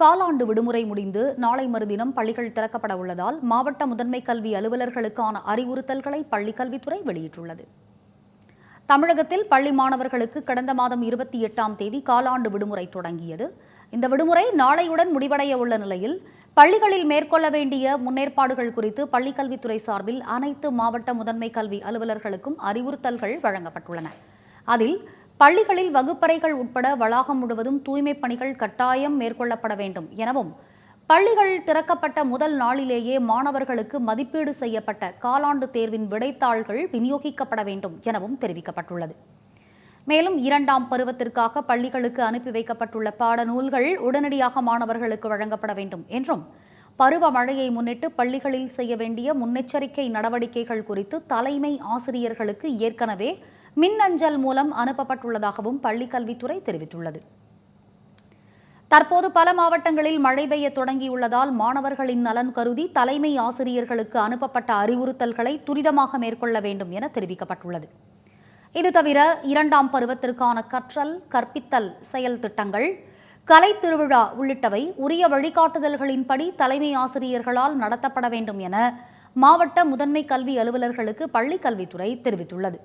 காலாண்டு விடுமுறை முடிந்து நாளை மறுதினம் பள்ளிகள் திறக்கப்பட உள்ளதால் மாவட்ட முதன்மை கல்வி அலுவலர்களுக்கான அறிவுறுத்தல்களை பள்ளிக்கல்வித்துறை வெளியிட்டுள்ளது. தமிழகத்தில் பள்ளி மாணவர்களுக்கு கடந்த மாதம் இருபத்தி எட்டாம் தேதி காலாண்டு விடுமுறை தொடங்கியது. இந்த விடுமுறை நாளையுடன் முடிவடைய உள்ள நிலையில் பள்ளிகளில் மேற்கொள்ள வேண்டிய முன்னேற்பாடுகள் குறித்து பள்ளிக்கல்வித்துறை சார்பில் அனைத்து மாவட்ட முதன்மை கல்வி அலுவலர்களுக்கும் அறிவுறுத்தல்கள் வழங்கப்பட்டுள்ளன. அதில் பள்ளிகளில் வகுப்பறைகள் உட்பட வளாகம் முழுவதும் தூய்மைப் பணிகள் கட்டாயம் மேற்கொள்ளப்பட வேண்டும் எனவும் பள்ளிகள் திறக்கப்பட்ட முதல் நாளிலேயே மாணவர்களுக்கு மதிப்பீடு செய்யப்பட்ட காலாண்டு தேர்வின் விடைத்தாள்கள் விநியோகிக்கப்பட வேண்டும் எனவும் தெரிவிக்கப்பட்டுள்ளது. மேலும் இரண்டாம் பருவத்திற்காக பள்ளிகளுக்கு அனுப்பி வைக்கப்பட்டுள்ள பாடநூல்கள் உடனடியாக மாணவர்களுக்கு வழங்கப்பட வேண்டும் என்றும் பருவ மழையை முன்னிட்டு பள்ளிகளில் செய்ய வேண்டிய முன்னெச்சரிக்கை நடவடிக்கைகள் குறித்து தலைமை ஆசிரியர்களுக்கு ஏற்கனவே மின்னஞ்சல் மூலம் அனுப்பப்பட்டுள்ளதாகவும் பள்ளிக்கல்வித்துறை தெரிவித்துள்ளது. தற்போது பல மாவட்டங்களில் மழை பெய்ய தொடங்கியுள்ளதால் மாணவர்களின் நலன் கருதி தலைமை ஆசிரியர்களுக்கு அனுப்பப்பட்ட அறிவுறுத்தல்களை துரிதமாக மேற்கொள்ள வேண்டும் என தெரிவிக்கப்பட்டுள்ளது. இது தவிர இரண்டாம் பருவத்திற்கான கற்றல் கற்பித்தல் செயல் திட்டங்கள் கலை திருவிழா உள்ளிட்டவை உரிய வழிகாட்டுதல்களின்படி தலைமை ஆசிரியர்களால் நடத்தப்பட வேண்டும் என மாவட்ட முதன்மை கல்வி அலுவலர்களுக்கு பள்ளிக்கல்வித்துறை தெரிவித்துள்ளது.